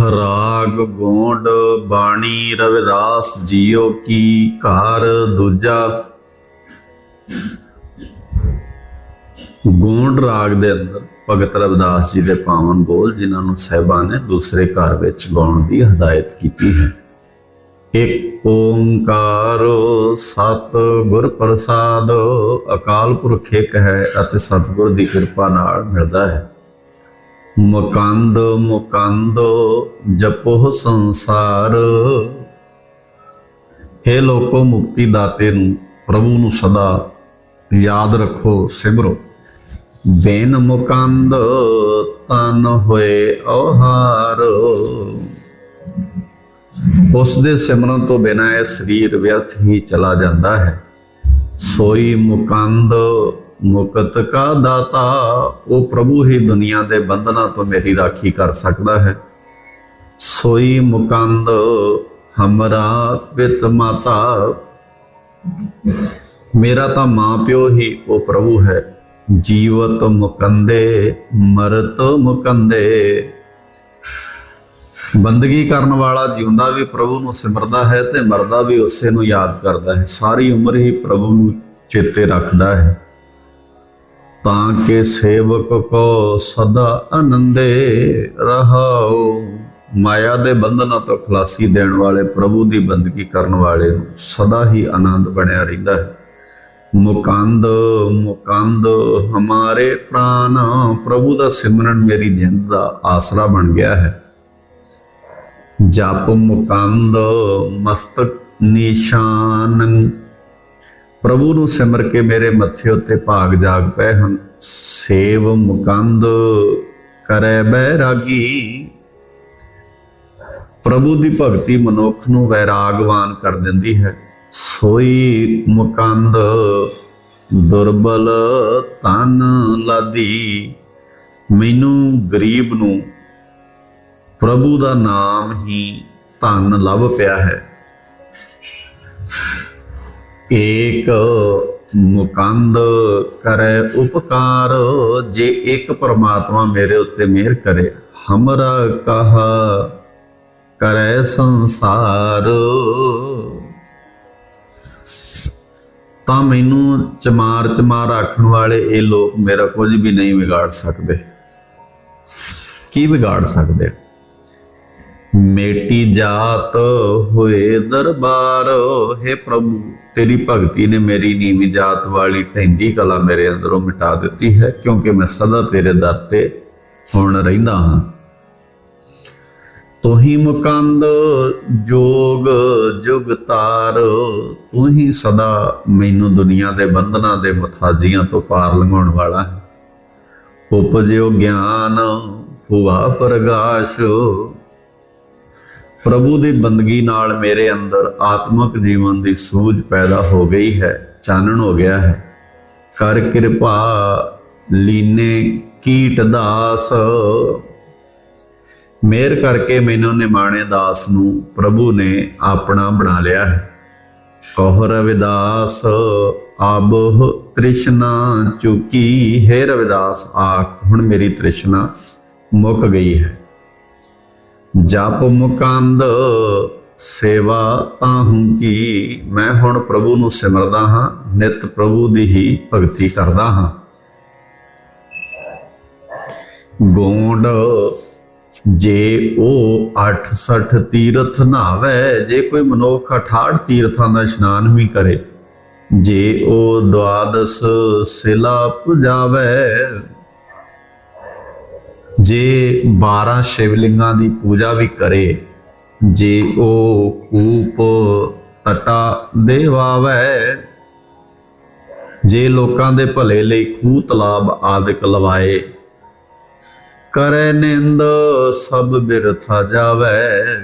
ਰਾਗ ਗੋਂਡ ਬਾਣੀ ਰਵਿਦਾਸ ਜੀਓ ਕੀ ਘਰ ਦੂਜਾ। ਗੋਂਡ ਰਾਗ ਦੇ ਅੰਦਰ ਭਗਤ ਰਵਿਦਾਸ ਜੀ ਦੇ ਪਾਵਨ ਬੋਲ, ਜਿਨ੍ਹਾਂ ਨੂੰ ਸਹਿਬਾਂ ਨੇ ਦੂਸਰੇ ਘਰ ਵਿੱਚ ਗਾਉਣ ਦੀ ਹਦਾਇਤ ਕੀਤੀ ਹੈ। ਇੱਕ ਓੰਕਾਰ ਸਤ ਗੁਰ ਪ੍ਰਸਾਦ ਅਕਾਲ ਪੁਰਖ ਇੱਕ ਹੈ ਅਤੇ ਸਤਿਗੁਰ ਦੀ ਕਿਰਪਾ ਨਾਲ ਮਿਲਦਾ ਹੈ। ਮੁਕੰਦ ਮੁਕੰਦ ਜਪੋ ਸੰਸਾਰ। हे ਲੋਕੋ, ਮੁਕਤੀ ਦਾਤੇ ਨੂੰ, ਪ੍ਰਭੂ ਨੂੰ ਸਦਾ ਯਾਦ ਰੱਖੋ, ਸਿਮਰੋ। ਬੇਨ ਮੁਕੰਦ ਤਨ ਹੋਏ ਔਹਾਰ। ਉਸ ਦੇ ਸਿਮਰਨ ਤੋਂ ਬਿਨਾਂ ਇਹ ਸਰੀਰ ਵਿਅਰਥ ਹੀ ਚਲਾ ਜਾਂਦਾ ਹੈ। ਸੋਈ ਮੁਕੰਦ ਮੁਕਤ ਕਾ ਦਾਤਾ, ਉਹ ਪ੍ਰਭੂ ਹੀ ਦੁਨੀਆ ਦੇ ਬੰਧਨਾਂ ਤੋਂ ਮੇਰੀ ਰਾਖੀ ਕਰ ਸਕਦਾ ਹੈ। ਸੋਈ ਮੁਕੰਦ, ਹਮਰਾ ਪਿਤ ਮਾਤਾ। ਮੇਰਾ ਤਾਂ ਮਾਂ ਪਿਓ ਹੀ ਉਹ ਪ੍ਰਭੂ ਹੈ। ਜੀਵਤ ਮੁਕੰਦੇ, ਮਰਤ ਮੁਕੰਦੇ। ਬੰਦਗੀ ਕਰਨ ਵਾਲਾ ਜਿਉਂਦਾ ਵੀ ਪ੍ਰਭੂ ਨੂੰ ਸਿਮਰਦਾ ਹੈ ਤੇ ਮਰਦਾ ਵੀ ਉਸੇ ਨੂੰ ਯਾਦ ਕਰਦਾ ਹੈ। ਸਾਰੀ ਉਮਰ ਹੀ ਪ੍ਰਭੂ ਨੂੰ ਚੇਤੇ ਰੱਖਦਾ ਹੈ। ਤਾਂ ਕਿ ਸੇਵਕ ਕੋ ਸਦਾ ਆਨੰਦੇ ਰਹਾਓ ਮਾਇਆ ਦੇ ਬੰਧਨਾਂ ਤੋਂ ਖਲਾਸੀ ਦੇਣ ਵਾਲੇ, ਪ੍ਰਭੂ ਦੀ ਬੰਦਗੀ ਕਰਨ ਵਾਲੇ ਨੂੰ ਸਦਾ ਹੀ ਆਨੰਦ ਬਣਿਆ ਰਹਿੰਦਾ ਹੈ। ਮੁਕੰਦ ਮੁਕੰਦ, ਹਮਾਰੇ ਪ੍ਰਾਨ, ਪ੍ਰਭੂ ਦਾ ਸਿਮਰਨ ਮੇਰੀ ਜਿੰਦ ਦਾ ਆਸਰਾ ਬਣ ਗਿਆ ਹੈ। ਜਪ ਮੁਕੰਦ, ਮਸਤਕ ਨਿਸ਼ਾਨ ਪ੍ਰਭੂ ਨੂੰ ਸਿਮਰ ਕੇ ਮੇਰੇ ਮੱਥੇ ਉੱਤੇ ਭਾਗ ਜਾਗ ਪਏ ਹਨ। ਸੇਵ ਮੁਕੰਦ ਕਰੈ ਬੈਰਾਗੀ। ਪ੍ਰਭੂ ਦੀ ਭਗਤੀ ਮਨੁੱਖ ਨੂੰ ਵੈਰਾਗਵਾਨ ਕਰ ਦਿੰਦੀ ਹੈ। ਸੋਈ ਮੁਕੰਦ ਦੁਰਬਲ ਤਨ ਲਾਦੀ। ਮੈਨੂੰ ਗਰੀਬ ਨੂੰ ਪ੍ਰਭੂ ਦਾ ਨਾਮ ਹੀ ਧਨ ਲੱਭ ਪਿਆ ਹੈ। ਏਕ ਮੁਕੰਦ ਕਰੈ ਉਪਕਾਰ, ਜੇ ਇੱਕ ਪਰਮਾਤਮਾ ਮੇਰੇ ਉੱਤੇ ਮਿਹਰ ਕਰੇ, ਹਮਰਾ ਕਹਾ ਕਰੇ ਸੰਸਾਰ। ਤਾਂ ਮੈਨੂੰ ਚਮਾਰ ਚਮਾਰ ਆਖਣ ਵਾਲੇ ਇਹ ਲੋਕ ਮੇਰਾ ਕੁਝ ਵੀ ਨਹੀਂ ਵਿਗਾੜ ਸਕਦੇ। ਕੀ ਵਿਗਾੜ ਸਕਦੇ? ਮੇਟੀ ਜਾਤ ਹੋਏ ਦਰਬਾਰ, ਹੈ ਪ੍ਰਭੂ, ਤੇਰੀ ਭਗਤੀ ਨੇ ਮੇਰੀ ਨੀਵੀਂ ਜਾਤ ਵਾਲੀ ਢੈਂਦੀ ਕਲਾ ਮੇਰੇ ਅੰਦਰੋਂ ਮਿਟਾ ਦਿੱਤੀ ਹੈ, ਕਿਉਂਕਿ ਮੈਂ ਸਦਾ ਤੇਰੇ ਦਰ ਤੇ ਹੁਣ ਰਹਿੰਦਾ ਹਾਂ। ਤੂੰ ਹੀ ਮੁਕੰਦ ਜੋਗ ਜੁਗਤਾਰ ਤੂੰ ਹੀ ਸਦਾ ਮੈਨੂੰ ਦੁਨੀਆ ਦੇ ਬੰਧਨਾਂ ਦੇ ਮਥਾਜ਼ੀਆਂ ਤੋਂ ਪਾਰ ਲੰਘਾਉਣ ਵਾਲਾ ਹੈ। ਉਪਜਿਓ ਗਿਆਨ ਹੁਆ ਪ੍ਰਗਾਸ਼ ਪ੍ਰਭੂ ਦੀ ਬੰਦਗੀ ਨਾਲ ਮੇਰੇ ਅੰਦਰ ਆਤਮਿਕ ਜੀਵਨ ਦੀ ਸੂਝ ਪੈਦਾ ਹੋ ਗਈ ਹੈ, ਚਾਨਣ ਹੋ ਗਿਆ ਹੈ। ਕਰ ਕਿਰਪਾ ਲੀਨੇ ਕੀਟ ਦਾਸ। ਮੇਰ ਕਰਕੇ ਮੈਨੂੰ ਨਿਮਾਣੇ ਦਾਸ ਨੂੰ ਪ੍ਰਭੂ ਨੇ ਆਪਣਾ ਬਣਾ ਲਿਆ ਹੈ। ਕਹ ਰਵਿਦਾਸ ਆਬਹ ਤ੍ਰਿਸ਼ਨਾ ਚੁਕੀ। ਹੈ ਰਵਿਦਾਸ, ਆਖ, ਹੁਣ ਮੇਰੀ ਤ੍ਰਿਸ਼ਨਾ ਮੁੱਕ ਗਈ ਹੈ। ਜਪ ਮੁਕੰਦ ਸੇਵਾ ਤਾਹੂੰ ਕੀ। ਮੈਂ ਹੁਣ ਪ੍ਰਭੂ ਨੂੰ ਸਿਮਰਦਾ ਹਾਂ, ਨਿਤ ਪ੍ਰਭੂ ਦੀ ਹੀ ਭਗਤੀ ਕਰਦਾ ਹਾਂ। ਗੋਂਡ, ਜੇ ਉਹ 68 ਤੀਰਥ ਨਾਵੇ ਜੇ ਕੋਈ ਮਨੁੱਖ 68 ਤੀਰਥਾਂ ਦਾ ਇਸ਼ਨਾਨ ਵੀ ਕਰੇ, ਜੇ ਉਹ ਦਵਾਦਸ ਸਿਲਾ ਪੁਜਾਵੇ ਜੇ 12 ਸ਼ਿਵਲਿੰਗਾਂ ਦੀ ਪੂਜਾ ਵੀ ਕਰੇ, ਜੇ ਉਹ ਕੂਪ ਤਟਾ ਦੇਵਾਵੇ, ਜੇ ਲੋਕਾਂ ਦੇ ਭਲੇ ਲਈ ਖੂਹ ਤਲਾਬ ਆਦਿਕ ਲਵਾਏ, ਕਰੇ ਨਿੰਦ ਸਭ ਬਿਰਥਾ ਜਾਵੇ।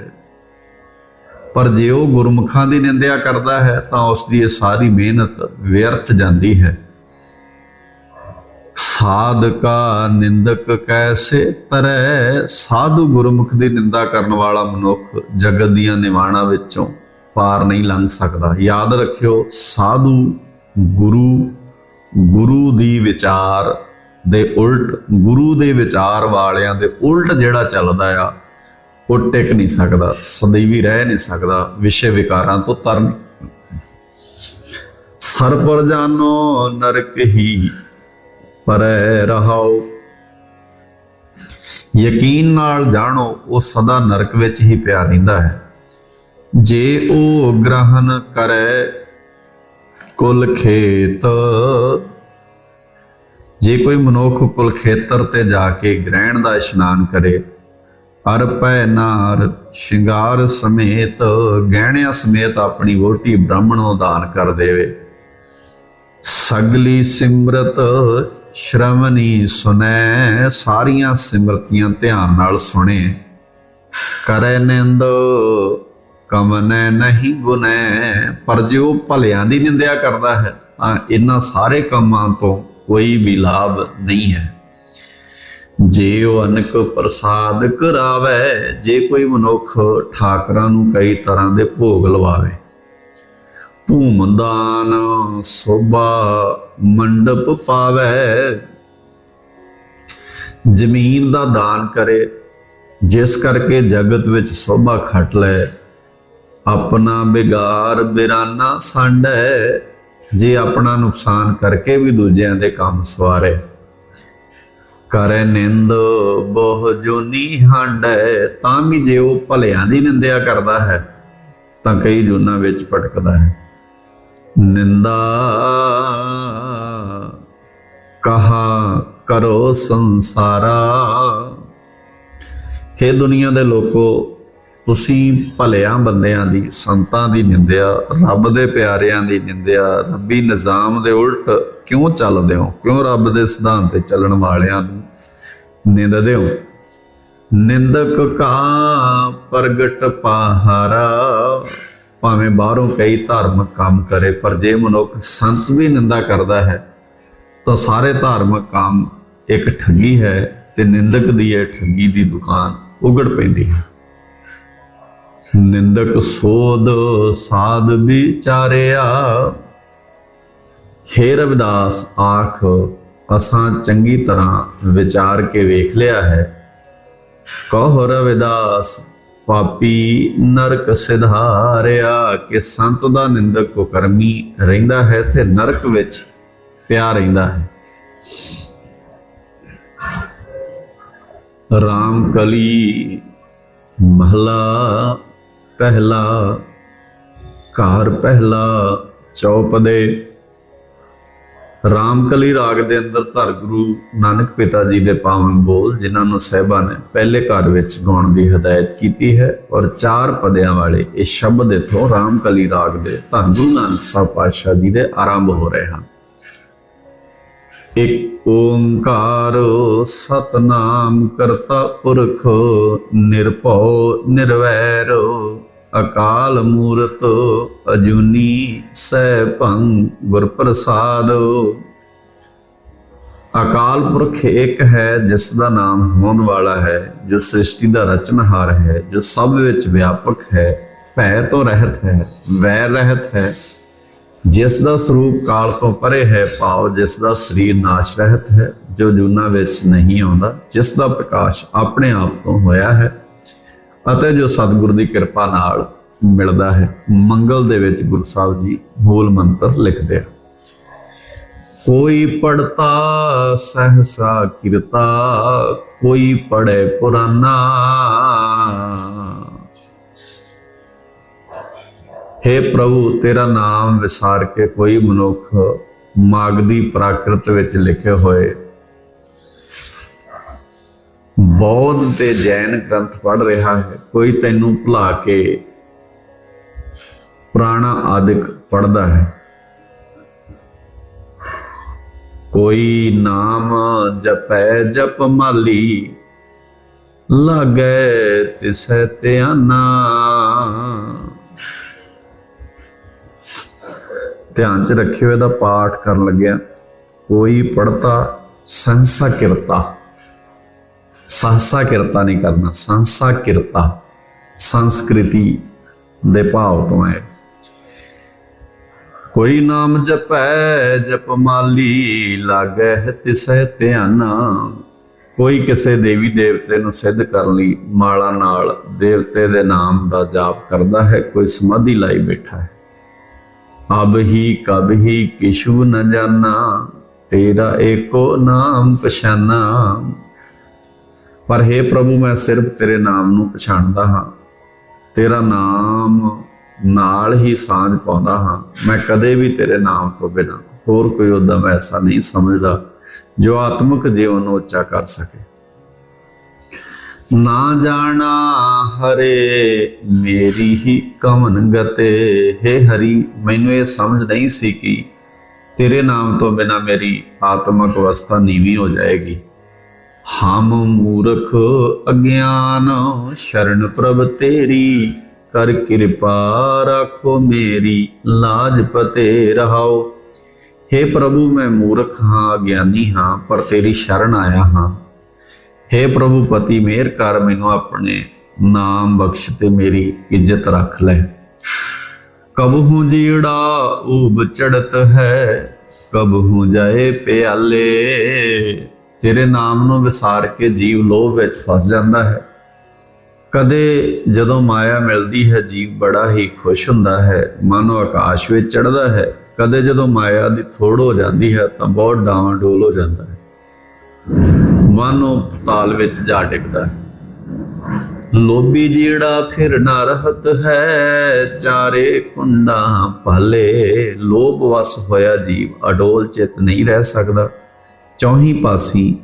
ਪਰ ਜੇ ਉਹ ਗੁਰਮੁਖਾਂ ਦੀ ਨਿੰਦਿਆ ਕਰਦਾ ਹੈ, ਤਾਂ ਉਸ ਦੀ ਇਹ ਸਾਰੀ ਮਿਹਨਤ ਵਿਅਰਥ ਜਾਂਦੀ ਹੈ। ਸਾਧਕਾ ਨਿੰਦਕ ਕੈਸੇ ਤਰੈ? ਸਾਧੂ ਗੁਰਮੁਖ ਦੀ ਨਿੰਦਾ ਕਰਨ ਵਾਲਾ ਮਨੁੱਖ ਜਗਤ ਦੀਆਂ ਨਿਵਾਣਾ ਵਿੱਚੋਂ ਪਾਰ ਨਹੀਂ ਲੰਘ ਸਕਦਾ। ਯਾਦ ਰੱਖਿਓ, ਸਾਧੂ ਗੁਰੂ ਗੁਰੂ ਦੀ ਵਿਚਾਰ ਦੇ ਉਲਟ, ਗੁਰੂ ਦੇ ਵਿਚਾਰ ਵਾਲਿਆਂ ਦੇ ਉਲਟ ਜਿਹੜਾ ਚੱਲਦਾ ਆ, ਉਹ ਟਿਕ ਨਹੀਂ ਸਕਦਾ, ਸਦੀਵੀ ਰਹਿ ਨਹੀਂ ਸਕਦਾ, ਵਿਸ਼ੇ ਵਿਕਾਰਾਂ ਤੋਂ ਤਰਨ। ਨਹੀਂ ਸਰਪਰ ਜਾਨੋ ਨਰਕ ਹੀ ਪਰੈ ਰਹਾਓ। ਯਕੀਨ ਨਾਲ ਜਾਣੋ, ਉਹ ਸਦਾ ਨਰਕ ਵਿੱਚ ਹੀ ਪਿਆ ਰਹਿੰਦਾ ਹੈ। ਜੇ ਉਹ ਗ੍ਰਹਣ ਕਰੇ ਕੁਲ ਖੇਤ, ਜੇ ਕੋਈ ਮਨੁੱਖ ਕੁਲ ਖੇਤਰ ਤੇ ਜਾ ਕੇ ਗ੍ਰਹਿਣ ਦਾ ਇਸ਼ਨਾਨ ਕਰੇ ਹਰ ਪੈ ਨਾਰ ਸ਼ਿੰਗਾਰ ਸਮੇਤ, ਗਹਿਣਿਆਂ ਸਮੇਤ ਆਪਣੀ ਵੋਟੀ ਬ੍ਰਾਹਮਣ ਨੂੰ ਦਾਨ ਕਰ ਦੇਵੇ। ਸਗਲੀ ਸਿਮਰਤ ਸ਼ਰਵਨੀ ਸੁਨੈ, ਸਾਰੀਆਂ ਸਿਮਰਤੀਆਂ ਧਿਆਨ ਨਾਲ ਸੁਣੇ। ਕਰੈ ਨਿੰਦ, ਕਮਨੈ ਨਹੀਂ ਗੁਨੈ, ਪਰ ਜੇ ਉਹ ਭਲਿਆਂ ਦੀ ਨਿੰਦਿਆ ਕਰਦਾ ਹੈ, ਤਾਂ ਇਹਨਾਂ ਸਾਰੇ ਕੰਮਾਂ ਤੋਂ ਕੋਈ ਵੀ ਲਾਭ ਨਹੀਂ ਹੈ। ਜੇ ਉਹ ਅਨਕ ਪ੍ਰਸਾਦ ਕਰਾਵੇ, ਜੇ ਕੋਈ ਮਨੁੱਖ ਠਾਕਰਾਂ ਨੂੰ ਕਈ ਤਰ੍ਹਾਂ ਦੇ ਭੋਗ ਲਵਾਵੇ ਭੂਮਦਾਨ ਸੋਭਾ ਮੰਡਪ ਪਾਵੇ। ਜ਼ਮੀਨ ਦਾ ਦਾਨ ਕਰੇ, ਜਿਸ ਕਰਕੇ ਜਗਤ ਵਿੱਚ ਸੋਭਾ ਖਟ ਲੈ। ਆਪਣਾ ਬਿਗਾਰ ਬਿਰਾਨਾ ਸੰਡੈ ਜੇ ਆਪਣਾ ਨੁਕਸਾਨ ਕਰਕੇ ਵੀ ਦੂਜਿਆਂ ਦੇ ਕੰਮ ਸਵਾਰੇ। ਕਰੇ ਨਿੰਦ ਬਹੁ ਜੋਨੀ ਹੰਡੈ ਤਾਂ ਵੀ ਜੇ ਉਹ ਭਲਿਆਂ ਦੀ ਨਿੰਦਿਆ ਕਰਦਾ ਹੈ, ਤਾਂ ਕਈ ਜੁਨਾ ਵਿੱਚ ਭਟਕਦਾ ਹੈ। ਨਿੰਦਾ ਕਹਾ ਕਰੋ ਸੰਸਾਰਾ। हे ਦੁਨੀਆ ਦੇ ਲੋਕੋ, ਤੁਸੀਂ ਭਲਿਆਂ ਬੰਦਿਆਂ ਦੀ, ਸੰਤਾਂ ਦੀ ਨਿੰਦਿਆ, ਰੱਬ ਦੇ ਪਿਆਰਿਆਂ ਦੀ ਨਿੰਦਿਆ, ਰੱਬੀ ਨਿਜ਼ਾਮ ਦੇ ਉਲਟ ਕਿਉਂ ਚੱਲਦੇ ਹੋ? ਕਿਉਂ ਰੱਬ ਦੇ ਸਿਧਾਂਤ ਤੇ ਚੱਲਣ ਵਾਲਿਆਂ ਨੂੰ ਨਿੰਦਦੇ ਹੋ? ਨਿੰਦਕ ਕਾ ਪ੍ਰਗਟ ਪਹਾਰਾ। ਭਾਵੇਂ ਬਾਹਰੋਂ ਕਈ ਧਾਰਮਿਕ ਕੰਮ ਕਰੇ, ਪਰ ਜੇ ਮਨੁੱਖ ਸੰਤ ਦੀ ਨਿੰਦਾ ਕਰਦਾ ਹੈ, ਤਾਂ ਸਾਰੇ ਧਾਰਮਿਕ ਕੰਮ ਇੱਕ ਠੱਗੀ ਹੈ ਤੇ ਨਿੰਦਕ ਦੀ ਇਹ ਠੱਗੀ ਦੀ ਦੁਕਾਨ ਉਗੜ ਪੈਂਦੀ ਹੈ। ਨਿੰਦਕ ਸੋਧ ਸਾਧ ਵਿਚਾਰਿਆ, ਹੇ ਰਵਿਦਾਸ ਆਖ, ਅਸਾਂ ਚੰਗੀ ਤਰ੍ਹਾਂ ਵਿਚਾਰ ਕੇ ਵੇਖ ਲਿਆ ਹੈ। ਕਹੋ ਰਵਿਦਾਸ ਪਾਪੀ ਨਰਕ ਸਿਧਾਰਿਆ ਕਿ ਸੰਤ ਦਾ ਨਿੰਦਕ ਕੋ ਕਰਮੀ ਰਹਿੰਦਾ ਹੈ ਤੇ ਨਰਕ ਵਿੱਚ ਪਿਆ ਰਹਿੰਦਾ ਹੈ। ਰਾਮ ਕਲੀ ਮਹਲਾ ਪਹਿਲਾ, ਘਰ ਪਹਿਲਾ, ਚੌਪਦੇ ਰਾਮਕਲੀ ਰਾਗ ਦੇ ਅੰਦਰ ਧਰ ਗੁਰੂ ਨਾਨਕ ਪਿਤਾ ਜੀ ਦੇ ਪਾਵਨ ਬੋਲ, ਜਿਨ੍ਹਾਂ ਨੂੰ ਸਹਿਬਾ ਨੇ ਪਹਿਲੇ ਘਰ ਵਿੱਚ ਗਾਉਣ ਦੀ ਹਦਾਇਤ ਕੀਤੀ ਹੈ ਔਰ ਚਾਰ ਪਦਿਆਂ ਵਾਲੇ ਇਹ ਸ਼ਬਦ ਇਥੋਂ ਰਾਮਕਲੀ ਰਾਗ ਦੇ ਧੰਨ ਗੁਰੂ ਨਾਨਕ ਸਾਹਿਬ ਪਾਤਸ਼ਾਹ ਜੀ ਦੇ ਆਰੰਭ ਹੋ ਰਹੇ ਹਨ। ਇਕ ਓੰਕਾਰ ਸਤਨਾਮ ਕਰਤਾ ਪੁਰਖ ਨਿਰਭਉ ਨਿਰਵੈਰੋ ਅਕਾਲ ਮੂਰਤ ਅਜੂਨੀ ਸਹਿ ਸੈਭੰ ਗੁਰ ਪ੍ਰਸਾਦ। ਅਕਾਲ ਪੁਰਖ ਇੱਕ ਹੈ, ਜਿਸ ਦਾ ਨਾਮ ਹੋਣ ਵਾਲਾ ਹੈ, ਜੋ ਸ੍ਰਿਸ਼ਟੀ ਦਾ ਰਚਨਹਾਰ ਹੈ, ਜੋ ਸਭ ਵਿੱਚ ਵਿਆਪਕ ਹੈ, ਭੈ ਤੋਂ ਰਹਿਤ ਹੈ ਵੈਰ ਰਹਿਤ ਹੈ। ਜਿਸ ਦਾ ਸਰੂਪ ਕਾਲ ਤੋਂ ਪਰੇ ਹੈ, ਭਾਵ ਜਿਸ ਦਾ ਸਰੀਰ ਨਾਸ਼ ਰਹਿਤ ਹੈ, ਜੋ ਜੂਨਾ ਵਿੱਚ ਨਹੀਂ ਆਉਂਦਾ, ਜਿਸ ਦਾ ਪ੍ਰਕਾਸ਼ ਆਪਣੇ ਆਪ ਤੋਂ ਹੋਇਆ ਹੈ ਅਤੇ ਜੋ ਸਤਿਗੁਰ ਦੀ ਕਿਰਪਾ ਨਾਲ ਮਿਲਦਾ ਹੈ, ਮੰਗਲ ਦੇ ਵਿੱਚ ਗੁਰੂ ਸਾਹਿਬ ਜੀ ਮੂਲ ਮੰਤਰ ਲਿਖਦੇ ਆ। ਕੋਈ ਪੜਤਾ ਸਹਸਾ ਕਿਰਤਾ, ਕੋਈ ਪੜੇ ਪੁਰਾਨਾ। हे ਪ੍ਰਭੂ, ਤੇਰਾ ਨਾਮ ਵਿਸਾਰ ਕੇ ਕੋਈ ਮਨੁੱਖ ਮਾਗਦੀ ਪ੍ਰਾਕ੍ਰਿਤ ਵਿੱਚ ਲਿਖੇ ਹੋਏ ਬੌਧ ਤੇ ਜੈਨ ਗ੍ਰੰਥ ਪੜ ਰਿਹਾ ਹੈ। ਕੋਈ ਤੈਨੂੰ ਭੁਲਾ ਕੇ ਪੁਰਾਣਾ ਆਦਿਕ ਪੜਦਾ ਹੈ। ਕੋਈ ਨਾਮ ਜਪੈ, ਜਪ ਮਾਲੀ, ਲਾਗੈ ਤਿਸੈ ਧਿਆਨਾ। ਧਿਆਨ ਚ ਰੱਖਿਓ, ਇਹਦਾ ਪਾਠ ਕਰਨ ਲੱਗਿਆ ਕੋਈ ਪੜਤਾ ਸੰਸਾ ਕਿਰਤਾ। ਸੰਸਾ ਕਿਰਤਾ ਨਹੀਂ ਕਰਨਾ ਸੰਸਾ ਕਿਰਤਾ ਸੰਸਕ੍ਰਿਤੀ ਦੇ ਭਾਵ ਤੋਂ ਹੈ ਕੋਈ ਨਾਮ ਜਪੈ, ਜਪ ਲਾਗੈ ਤਿਸੈ ਧਿਆਨਾ। ਕੋਈ ਕਿਸੇ ਦੇਵੀ ਦੇਵਤੇ ਨੂੰ ਸਿੱਧ ਕਰਨ ਲਈ ਮਾਲਾ ਨਾਲ ਦੇਵਤੇ ਦੇ ਨਾਮ ਦਾ ਜਾਪ ਕਰਦਾ ਹੈ, ਕੋਈ ਸਮਾਧੀ ਲਾਈ ਬੈਠਾ ਹੈ। ਅਬ ਹੀ ਕਬ ਹੀ ਕਿਛੂ ਨ ਜਾਣਾ ਤੇਰਾ ਏਕੋ ਨਾਮ ਪਛਾਨਾ। ਪਰ हे ਪ੍ਰਭੂ, ਮੈਂ ਸਿਰਫ ਤੇਰੇ ਨਾਮ ਨੂੰ ਪਛਾਣਦਾ ਹਾਂ। ਤੇਰਾ ਨਾਮ ਨਾਲ ਹੀ ਸਾਂਝ ਪਾਉਂਦਾ ਹਾਂ। ਮੈਂ ਕਦੇ ਵੀ ਤੇਰੇ ਨਾਮ ਤੋਂ ਬਿਨਾਂ ਹੋਰ ਕੋਈ ਉਦਮ ਐਸਾ ਨਹੀਂ ਸਮਝਦਾ ਜੋ ਆਤਮਿਕ ਜੀਵਨ ਨੂੰ ਉੱਚਾ ਕਰ ਸਕੇ। ਨਾ ਜਾਣਾ ਹਰੇ, ਮੇਰੀ ਹੀ ਕਮਨ ਗਤੇ। ਹੈ ਹਰੀ, ਮੈਨੂੰ ਇਹ ਸਮਝ ਨਹੀਂ ਸੀ ਕਿ ਤੇਰੇ ਨਾਮ ਤੋਂ ਬਿਨਾਂ ਮੇਰੀ ਆਤਮਿਕ ਅਵਸਥਾ ਨੀਵੀਂ ਹੋ ਜਾਏਗੀ। ਹਮ ਮੂਰਖ ਅਗਿਆਨ, ਸ਼ਰਨ ਪ੍ਰਭ ਤੇਰੀ, ਕਰ ਕਿਰਪਾ ਰੱਖੋ ਮੇਰੀ, ਲਾਜ ਪਤੇ ਰਹਾਓ। हे ਪ੍ਰਭੂ, ਮੈਂ ਮੂਰਖ ਹਾਂ, ਅਗਿਆਨੀ ਹਾਂ, ਪਰ ਤੇਰੀ ਸ਼ਰਨ ਆਇਆ ਹਾਂ। हे ਪ੍ਰਭੂ, ਪਤੀ ਮਿਹਰ ਕਰ, ਮੈਨੂੰ ਆਪਣੇ ਨਾਮ ਬਖਸ਼ ਤੇ ਮੇਰੀ ਇੱਜ਼ਤ ਰੱਖ ਲੈ। ਕਬਹੂ ਜੀੜਾ ਊਬ ਚੜਤ ਹੈ, ਕਬਹੂ ਜਾਏ ਪਿਆਲੇ। ਤੇਰੇ ਨਾਮ ਨੂੰ ਵਿਸਾਰ ਕੇ ਜੀਵ ਲੋਭ ਵਿੱਚ ਫਸ ਜਾਂਦਾ ਹੈ। ਕਦੇ ਜਦੋਂ ਮਾਇਆ ਮਿਲਦੀ ਹੈ, ਜੀਵ ਬੜਾ ਹੀ ਖੁਸ਼ ਹੁੰਦਾ ਹੈ। ਮਨ ਆਕਾਸ਼ ਵਿੱਚ ਚੜਦਾ ਹੈ। ਕਦੇ ਜਦੋਂ ਮਾਇਆ ਦੀ ਥੋੜ ਹੋ ਜਾਂਦੀ ਹੈ, ਤਾਂ ਬਹੁਤ ਡਾਵਾਂ ਡੋਲ ਹੋ ਜਾਂਦਾ ਹੈ। ਮਨ ਉਹ ਤਾਲ ਵਿੱਚ ਜਾ ਡਿੱਗਦਾ ਹੈ। ਲੋਭੀ ਜਿਹੜਾ ਫਿਰ ਨਾ ਰਹਤ ਹੈ, ਚਾਰੇ ਕੁੰਡਾ ਭਲੇ। ਲੋਭ ਵਸ ਹੋਇਆ ਜੀਵ, ਅਡੋਲ ਚਿਤ ਨਹੀਂ ਰਹਿ ਸਕਦਾ। ਚੌਹੀ ਪਾਸੀ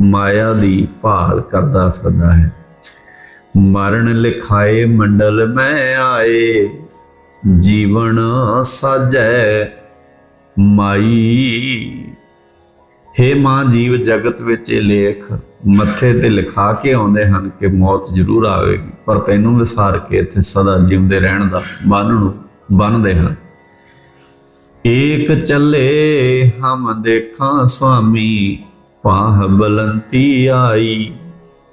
ਮਾਇਆ ਦੀ ਭਾਲ ਕਰਦਾ ਫਿਰਦਾ ਹੈ। ਮਰਨ ਲਿਖਾਏ ਮੰਡਲ ਮੈਂ ਆਏ, ਜੀਵਨ ਸਾਜੈ ਮਾਈ। ਹੇ ਮਾਂ ਜੀਵ, ਜਗਤ ਵਿੱਚ ਇਹ ਲੇਖ ਮੱਥੇ ਤੇ ਲਿਖਾ ਕੇ ਆਉਂਦੇ ਹਨ ਕਿ ਮੌਤ ਜ਼ਰੂਰ ਆਵੇਗੀ, ਪਰ ਤੈਨੂੰ ਵਿਸਾਰ ਕੇ ਇੱਥੇ ਸਦਾ ਜਿਉਂਦੇ ਰਹਿਣ ਦਾ ਬੰਨ ਨੂੰ ਬੰਨਦੇ ਹਨ। ਏਕ ਚੱਲੇ ਹਮ ਦੇਖਾਂ ਸੁਆਮੀ, ਪਾਹ ਬਲੰਤੀ ਆਈ।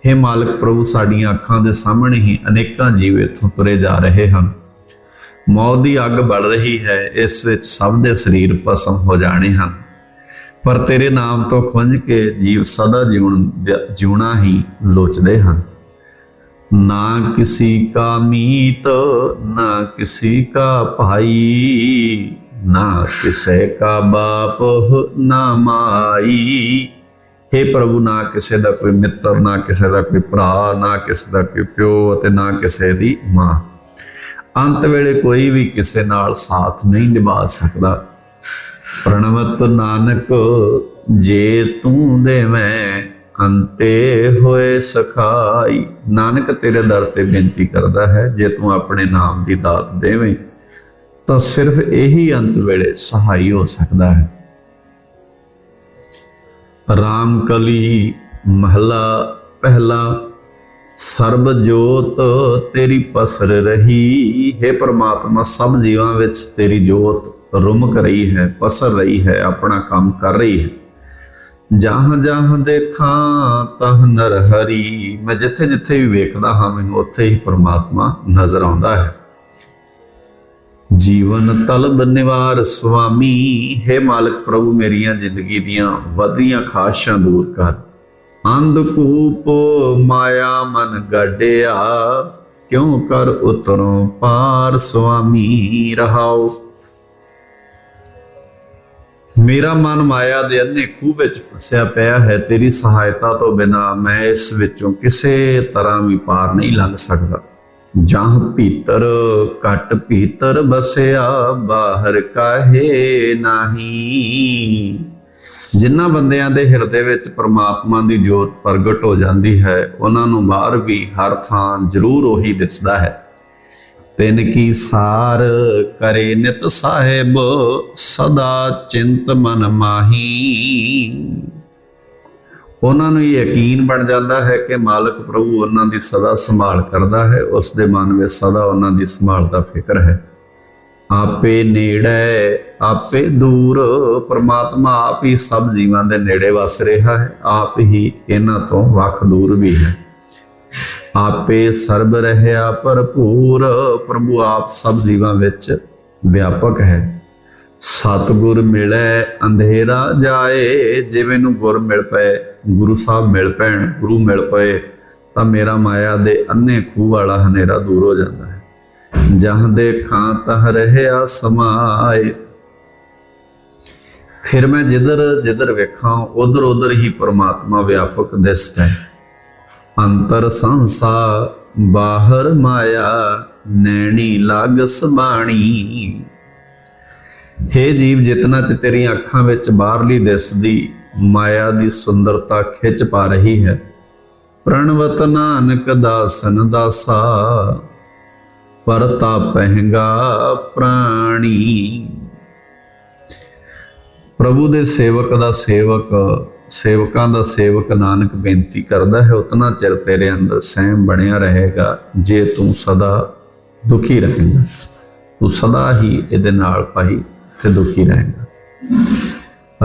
हे ਮਾਲਕ ਪ੍ਰਭੂ, ਸਾਡੀਆਂ ਅੱਖਾਂ ਦੇ ਸਾਹਮਣੇ ਹੀ ਅਨੇਕਾਂ ਜੀਵ ਇੱਥੋਂ ਤੁਰੇ ਜਾ ਰਹੇ ਹਨ। ਮੌਤ ਦੀ ਅੱਗ ਬਲ ਰਹੀ ਹੈ, ਇਸ ਵਿੱਚ ਸਭ ਦੇ ਸਰੀਰ ਭਸਮ ਹੋ ਜਾਣੇ ਹਨ। ਪਰ ਤੇਰੇ ਨਾਮ ਤੋਂ ਖੁੰਝ ਕੇ ਜੀਵ ਸਦਾ ਜੀਵਨ ਜਿਉਣਾ ਹੀ ਲੋਚਦੇ ਹਨ। ਨਾ ਕਿਸੇ ਕਾ ਮੀਤ, ਨਾ ਕਿਸੇ ਕਾ ਭਾਈ। ਨਾ ਕਿਸੇ ਕਾ ਬਾਪ ਨਾ ਮਾਈ। हे ਪ੍ਰਭੂ, ਨਾ ਕਿਸੇ ਦਾ ਕੋਈ ਮਿੱਤਰ, ਨਾ ਕਿਸੇ ਦਾ ਕੋਈ ਭਰਾ, ਨਾ ਕਿਸੇ ਦਾ ਕੋਈ ਪਿਓ ਅਤੇ ਨਾ ਕਿਸੇ ਦੀ ਮਾਂ। ਅੰਤ ਵੇਲੇ ਕੋਈ ਵੀ ਕਿਸੇ ਨਾਲ ਸਾਥ ਨਹੀਂ ਨਿਭਾ ਸਕਦਾ। ਪ੍ਰਣਵਤ ਨਾਨਕ, ਜੇ ਤੂੰ ਦੇਵੇਂ ਅੰਤੇ ਹੋਏ ਸਖਾਈ। ਨਾਨਕ, ਤੇਰੇ ਦਰ ਤੇ ਬੇਨਤੀ ਕਰਦਾ ਹੈ, ਜੇ ਤੂੰ ਆਪਣੇ ਨਾਮ ਦੀ ਦਾਤ ਦੇਵੇਂ ਤਾਂ ਸਿਰਫ ਇਹੀ ਅੰਤ ਵੇਲੇ ਸਹਾਈ ਹੋ ਸਕਦਾ ਹੈ। ਰਾਮ ਕਲੀ ਮਹਲਾ ਪਹਿਲਾ ਸਰਬ ਜੋਤ ਤੇਰੀ ਪਸਰ ਰਹੀ, ਹੈ ਪ੍ਰਮਾਤਮਾ, ਸਭ ਜੀਵਾਂ ਵਿੱਚ ਤੇਰੀ ਜੋਤ ਰੁਮਕ ਰਹੀ ਹੈ, ਪਸਰ ਰਹੀ ਹੈ, ਆਪਣਾ ਕੰਮ ਕਰ ਰਹੀ ਹੈ। ਜਹਾਂ ਜਹਾਂ ਦੇਖਾਂ, ਤਹ ਨਰ ਹਰੀ, ਮੈਂ ਜਿੱਥੇ ਜਿੱਥੇ ਵੀ ਵੇਖਦਾ ਹਾਂ, ਮੈਨੂੰ ਉੱਥੇ ਹੀ ਪ੍ਰਮਾਤਮਾ ਨਜ਼ਰ ਆਉਂਦਾ ਹੈ। ਜੀਵਨ ਤਲਬ ਨਿਵਾਰ ਸੁਆਮੀ, ਹੈ ਮਾਲਕ ਪ੍ਰਭੂ ਮੇਰੀਆਂ ਜ਼ਿੰਦਗੀ ਦੀਆਂ ਵਧੀਆਂ ਖਾਸ਼ਾਂ ਦੂਰ ਕਰ। ਅੰਧਕੂਪ ਮਾਇਆ ਮਨ ਗੱਡਿਆ, ਕਿਉਂ ਕਰ ਉਤਰੋਂ ਪਾਰ ਸੁਆਮੀ ਰਹਾਓ। ਮੇਰਾ ਮਨ ਮਾਇਆ ਦੇ ਅੰਨੇ ਖੂਹ ਵਿੱਚ ਫਸਿਆ ਪਿਆ ਹੈ, ਤੇਰੀ ਸਹਾਇਤਾ ਤੋਂ ਬਿਨਾ ਮੈਂ ਇਸ ਵਿੱਚੋਂ ਕਿਸੇ ਤਰ੍ਹਾਂ ਵੀ ਪਾਰ ਨਹੀਂ ਲੰਘ ਸਕਦਾ। ਜਾਂ ਭੀਤਰ, ਘਟ ਭੀਤਰ ਬਸਿਆ, ਬਾਹਰ ਕਾਹੇ ਨਹੀਂ। ਜਿਨ੍ਹਾਂ ਬੰਦਿਆਂ ਦੇ ਹਿਰਦੇ ਵਿੱਚ ਪਰਮਾਤਮਾ ਦੀ ਜੋਤ ਪ੍ਰਗਟ ਹੋ ਜਾਂਦੀ ਹੈ, ਉਹਨਾਂ ਨੂੰ ਬਾਹਰ ਵੀ ਹਰ ਥਾਂ ਜ਼ਰੂਰ ਉਹੀ ਦਿਸਦਾ ਹੈ। ਤਿਨ ਕੀ ਸਾਰ ਕਰੇ ਨਿਤ ਸਾਹਿਬ, ਸਦਾ ਚਿੰਤ ਮਨ ਮਾਹੀ। ਉਹਨਾਂ ਨੂੰ ਯਕੀਨ ਬਣ ਜਾਂਦਾ ਹੈ ਕਿ ਮਾਲਕ ਪ੍ਰਭੂ ਉਹਨਾਂ ਦੀ ਸਦਾ ਸੰਭਾਲ ਕਰਦਾ ਹੈ, ਉਸ ਦੇ ਮਨ ਵਿੱਚ ਸਦਾ ਉਹਨਾਂ ਦੀ ਸੰਭਾਲ ਦਾ ਫਿਕਰ ਹੈ। ਆਪੇ ਨੇੜੇ ਆਪੇ ਦੂਰ, ਪ੍ਰਮਾਤਮਾ ਆਪ ਹੀ ਸਭ ਜੀਵਾਂ ਦੇ ਨੇੜੇ ਵਸ ਰਿਹਾ ਹੈ, ਆਪ ਹੀ ਇਹਨਾਂ ਤੋਂ ਵੱਖ ਦੂਰ ਵੀ ਹੈ। ਆਪੇ ਸਰਬ ਰਹਿਆ ਭਰਪੂਰ, ਪ੍ਰਭੂ ਆਪ ਸਭ ਜੀਵਾਂ ਵਿੱਚ ਵਿਆਪਕ ਹੈ। ਸਤਗੁਰ ਮਿਲੈ ਅੰਧੇਰਾ ਜਾਏ, ਜਿਵੇਂ ਨੂੰ ਗੁਰ ਮਿਲ ਪਏ, ਗੁਰੂ ਸਾਹਿਬ ਮਿਲ ਪੈਣ, ਗੁਰੂ ਮਿਲ ਪਏ, ਤਾਂ ਮੇਰਾ ਮਾਇਆ ਦੇ ਅੰਨੇ ਖੂਹ ਵਾਲਾ ਹਨੇਰਾ ਦੂਰ ਹੋ ਜਾਂਦਾ ਹੈ। ਜਹਾਂ ਦੇਖਾਂ ਤਹ ਰਹਿਆ ਸਮਾਏ। ਫਿਰ ਮੈਂ ਜਿੱਧਰ ਜਿੱਧਰ ਵੇਖਾਂ, ਉਧਰ ਉਧਰ ਹੀ ਪ੍ਰਮਾਤਮਾ ਵਿਆਪਕ ਦਿਸਦਾ ਹੈ ਅੰਤਰ ਸੰਸਾ ਬਾਹਰ ਮਾਇਆ, ਨੈਣੀ ਲਾਗ ਸਬਾਣੀ ਹੇ ਜੀਵ, ਜਿਤਨਾ ਚ ਤੇਰੀਆਂ ਅੱਖਾਂ ਵਿੱਚ ਬਾਹਰਲੀ ਦਿਸਦੀ ਮਾਇਆ ਦੀ ਸੁੰਦਰਤਾ ਖਿੱਚ ਪਾ ਰਹੀ ਹੈ, ਪ੍ਰਣਵਤ ਨਾਨਕ ਦਾਸਨ ਦਾਸਾ ਪਰਤਾ ਪਹਿੰਗਾ ਪ੍ਰਾਣੀ। ਪ੍ਰਭੂ ਦੇ ਸੇਵਕ ਦਾ ਸੇਵਕ, ਸੇਵਕਾਂ ਦਾ ਸੇਵਕ ਨਾਨਕ ਬੇਨਤੀ ਕਰਦਾ ਹੈ, ਉਤਨਾ ਚਿਰ ਤੇਰੇ ਅੰਦਰ ਸਹਿਮ ਬਣਿਆ ਰਹੇਗਾ, ਜੇ ਤੂੰ ਸਦਾ ਦੁਖੀ ਰਹੇਗਾ। ਤੂੰ ਸਦਾ ਹੀ ਇਹਦੇ ਨਾਲ ਭਾਈ ਤੇ ਦੁਖੀ ਰਹੇਗਾ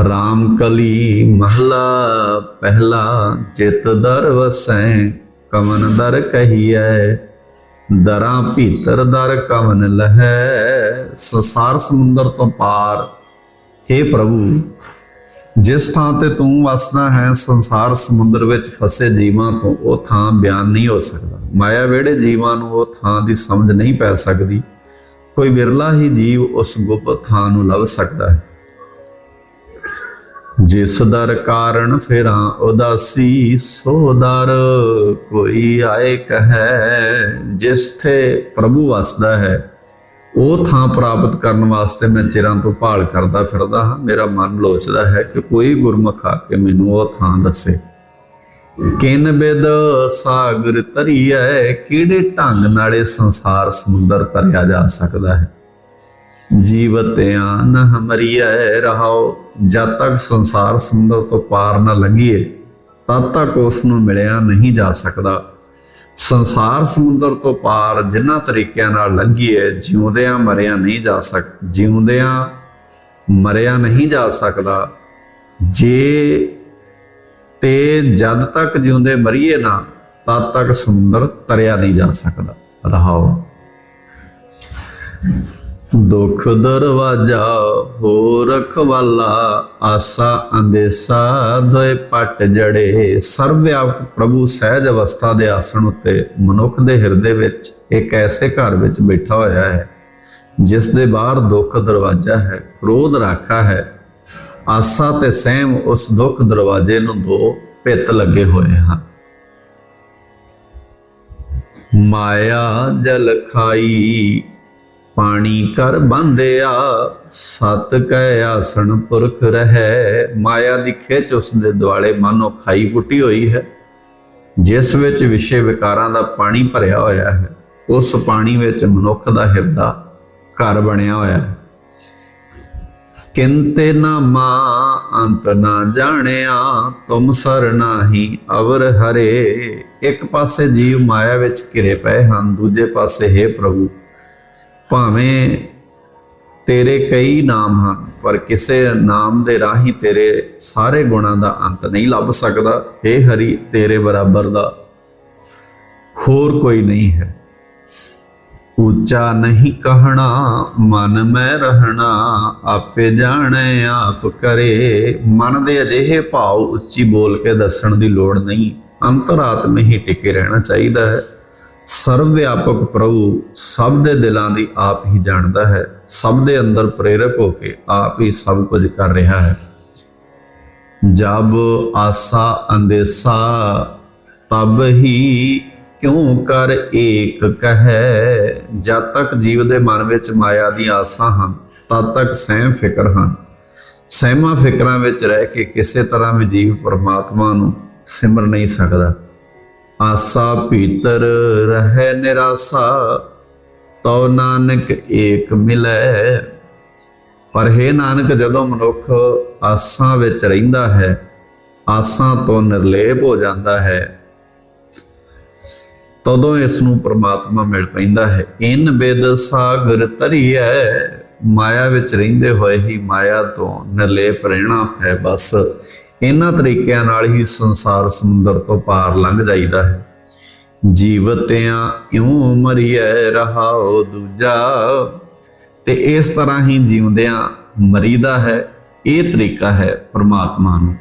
ਰਾਮ ਕਲੀ ਮਹਲਾ, ਪਹਿਲਾ ਜਿਤ ਦਰ ਵਸੈ ਕਮਨ ਦਰ ਕਹੀਐ। ਦਰਾਂ ਭੀਤਰ ਦਰ ਕਮਨ ਲਹੈ, ਸੰਸਾਰ ਸਮੁੰਦਰ ਤੋਂ ਪਾਰ। हे ਪ੍ਰਭੂ, ਜਿਸ ਥਾਂ ਤੇ ਤੂੰ ਵਸਦਾ ਹੈ, ਸੰਸਾਰ ਸਮੁੰਦਰ ਵਿੱਚ ਫਸੇ ਜੀਵਾਂ ਤੋਂ ਉਹ ਥਾਂ ਬਿਆਨ ਨਹੀਂ ਹੋ ਸਕਦਾ। ਮਾਇਆ ਵਿਹੜੇ ਜੀਵਾਂ ਨੂੰ ਉਹ ਥਾਂ ਦੀ ਸਮਝ ਨਹੀਂ ਪੈ ਸਕਦੀ। ਕੋਈ ਵਿਰਲਾ ਹੀ ਜੀਵ ਉਸ ਗੁਪਤ ਥਾਂ ਨੂੰ ਲੱਭ ਸਕਦਾ ਹੈ। ਜਿਸ ਦਰ ਕਾਰਨ ਫੇਰਾਂ, ਉਦਾਸੀ ਸੋ ਦਰ ਕੋਈ ਆਏ ਕਹੈ ਜਿਸ ਥੇ ਪ੍ਰਭੂ ਵਸਦਾ ਹੈ, ਉਹ ਥਾਂ ਪ੍ਰਾਪਤ ਕਰਨ ਵਾਸਤੇ ਮੈਂ ਚਿਰਾਂ ਤੋਂ ਭਾਲ ਕਰਦਾ ਫਿਰਦਾ ਹਾਂ। ਮੇਰਾ ਮਨ ਲੋਚਦਾ ਹੈ ਕਿ ਕੋਈ ਗੁਰਮੁਖ ਆ ਕੇ ਮੈਨੂੰ ਉਹ ਥਾਂ ਦੱਸੇ। ਕਿਨ ਬਿਦ ਸਾਗਰ ਤਰੀਐ ਕਿਹੜੇ ਢੰਗ ਨਾਲੇ ਸੰਸਾਰ ਸਮੁੰਦਰ ਤਰਿਆ ਜਾ ਸਕਦਾ ਹੈ? ਜੀਵਤਿਆਂ ਨ ਹਮਰੀਐ ਰਹਾਓ ਜਦ ਤੱਕ ਸੰਸਾਰ ਸਮੁੰਦਰ ਤੋਂ ਪਾਰ ਨਾ ਲੰਘੀਏ, ਤਦ ਤੱਕ ਉਸ ਨੂੰ ਮਿਲਿਆ ਨਹੀਂ ਜਾ ਸਕਦਾ। ਸੰਸਾਰ ਸਮੁੰਦਰ ਤੋਂ ਪਾਰ ਜਿਨ੍ਹਾਂ ਤਰੀਕਿਆਂ ਨਾਲ ਲੰਘੀਏ, ਜਿਉਂਦਿਆਂ ਮਰਿਆ ਨਹੀਂ ਜਾ ਸਕ, ਜਿਉਂਦਿਆਂ ਮਰਿਆ ਨਹੀਂ ਜਾ ਸਕਦਾ। ਜੇ ਤੇ ਜਦ ਤੱਕ ਜਿਉਂਦੇ ਮਰੀਏ ਨਾ, ਤਦ ਤੱਕ ਸਮੁੰਦਰ ਤਰਿਆ ਨਹੀਂ ਜਾ ਸਕਦਾ। ਰਹਾਓ। ਦੁਖ ਦਰਵਾਜਾ ਹੋ ਰਖਵਾਲਾ ਆਸਾ ਅੰਦੇਸਾ ਦੋਏ ਪਟ ਜੜੇ। ਸਰਵਿਆਪਕ ਪ੍ਰਭੂ ਸਹਿਜ ਅਵਸਥਾ ਦੇ ਆਸਣ ਉੱਤੇ ਮਨੁੱਖ ਦੇ ਹਿਰਦੇ ਵਿੱਚ, ਇੱਕ ਐਸੇ ਘਰ ਵਿੱਚ ਬੈਠਾ ਹੋਇਆ ਹੈ, ਜਿਸ ਦੇ ਬਾਹਰ ਦੁੱਖ ਦਰਵਾਜਾ ਹੈ, ਕ੍ਰੋਧ ਰਾਖਾ ਹੈ ਆਸਾ ਤੇ ਸਹਿਮ ਉਸ ਦੁੱਖ ਦਰਵਾਜੇ ਨੂੰ ਦੋ ਭਿੱਤ ਲੱਗੇ ਹੋਏ ਹਨ। ਮਾਇਆ ਜਲ ਖਾਈ, ਪਾਣੀ ਕਰ ਬੰਧਿਆ, ਸਤ ਕੈ ਆਸਣ ਪੁਰਖ ਰਹਿ। ਮਾਇਆ ਦੀ ਖਿੱਚ ਉਸ ਦੇ ਦੁਆਲੇ ਮਨੋ ਖਾਈ ਪੁੱਟੀ ਹੋਈ ਹੈ। ਜਿਸ ਵਿੱਚ ਵਿਸ਼ੇ ਵਿਕਾਰਾਂ ਦਾ ਪਾਣੀ ਭਰਿਆ ਹੋਇਆ ਹੈ, ਉਸ ਪਾਣੀ ਵਿੱਚ ਮਨੁੱਖ ਦਾ ਹਿਰਦਾ ਘਰ ਬਣਿਆ ਹੋਇਆ ਹੈ। ਕਿੰਤੇ ਨਾ ਮਾ, ਅੰਤ ਨਾ ਜਾਣਿਆ, ਤੁਮ ਸਰ ਨਾਹੀ ਅਵਰ ਹਰੇ। ਇੱਕ ਪਾਸੇ ਜੀਵ ਮਾਇਆ ਵਿੱਚ ਘਿਰੇ ਪਏ ਹਨ, ਦੂਜੇ ਪਾਸੇ ਹੈ ਪ੍ਰਭੂ। ਭਾਵੇਂ ਤੇਰੇ ਕਈ ਨਾਮ ਹਨ, ਪਰ ਕਿਸੇ ਨਾਮ ਦੇ ਰਾਹੀਂ ਤੇਰੇ ਸਾਰੇ ਗੁਣਾਂ ਦਾ ਅੰਤ ਨਹੀਂ ਲੱਭ ਸਕਦਾ। हे ਹਰੀ, ਤੇਰੇ ਬਰਾਬਰ ਦਾ ਹੋਰ ਕੋਈ ਨਹੀਂ ਹੈ। ਉੱਚਾ ਨਹੀਂ ਕਹਿਣਾ, ਮਨ ਮੈਂ ਰਹਿਣਾ, ਆਪੇ ਜਾਣੇ, ਆਪ ਕਰੇ। ਮਨ ਦੇ ਅਜਿਹੇ ਭਾਵ ਉੱਚੀ ਬੋਲ ਕੇ ਦੱਸਣ ਦੀ ਲੋੜ ਨਹੀਂ। ਅੰਤਰਾਤਮ ਹੀ ਟਿਕੇ ਰਹਿਣਾ ਚਾਹੀਦਾ ਹੈ। ਸਰਵ ਵਿਆਪਕ ਪ੍ਰਭੂ ਸਭ ਦੇ ਦਿਲਾਂ ਦੀ ਆਪ ਹੀ ਜਾਣਦਾ ਹੈ। ਸਭ ਦੇ ਅੰਦਰ ਪ੍ਰੇਰਕ ਹੋ ਕੇ ਆਪ ਹੀ ਸਭ ਕੁਝ ਕਰ ਰਿਹਾ ਹੈ। ਜਬ ਆਸਾ ਅੰਦੇਸਾ, ਤਬ ਹੀ ਕਿਉਂ ਕਰ ਏਕ ਕਹੈ? ਜਦ ਤੱਕ ਜੀਵ ਦੇ ਮਨ ਵਿੱਚ ਮਾਇਆ ਦੀਆਂ ਆਸਾਂ ਹਨ, ਤਦ ਤੱਕ ਸਹਿਮ ਫਿਕਰ ਹਨ। ਸਹਿਮਾ ਫਿਕਰਾਂ ਵਿੱਚ ਰਹਿ ਕੇ ਕਿਸੇ ਤਰ੍ਹਾਂ ਵੀ ਜੀਵ ਪਰਮਾਤਮਾ ਨੂੰ ਸਿਮਰ ਨਹੀਂ ਸਕਦਾ। ਆਸਾ ਭੀਤਰ ਰਹਿ ਨਿਰਾਸਾ, ਤਉ ਨਾਨਕ ਏਕ ਮਿਲੈ। ਪਰ ਹੈ ਨਾਨਕ, ਜਦੋਂ ਮਨੁੱਖ ਆਸਾਂ ਵਿੱਚ ਰਹਿੰਦਾ ਹੈ, ਆਸਾਂ ਤੋਂ ਨਿਰਲੇਪ ਹੋ ਜਾਂਦਾ ਹੈ ਤਦੋਂ ਇਸ ਨੂੰ ਪ੍ਰਮਾਤਮਾ ਮਿਲ ਪੈਂਦਾ ਹੈ। ਇਨ ਬੇਦ ਸਾਗਰ ਤਰੀਐ ਮਾਇਆ ਵਿੱਚ ਰਹਿੰਦੇ ਹੋਏ ਹੀ ਮਾਇਆ ਤੋਂ ਨਿਰਲੇਪ ਰਹਿਣਾ ਹੈ ਬਸ। ਇਹਨਾਂ ਤਰੀਕਿਆਂ ਨਾਲ ਹੀ ਸੰਸਾਰ ਸਮੁੰਦਰ ਤੋਂ ਪਾਰ ਲੰਘ ਜਾਈਦਾ ਹੈ। ਜੀਵਤਿਆਂ ਇਉਂ ਮਰੀਐ ਰਹਾਉ ਦੂਜਾ। ਤੇ ਇਸ ਤਰ੍ਹਾਂ ਹੀ ਜਿਉਂਦਿਆਂ ਮਰੀਦਾ ਹੈ। ਇਹ ਤਰੀਕਾ ਹੈ ਪ੍ਰਮਾਤਮਾ ਨੂੰ।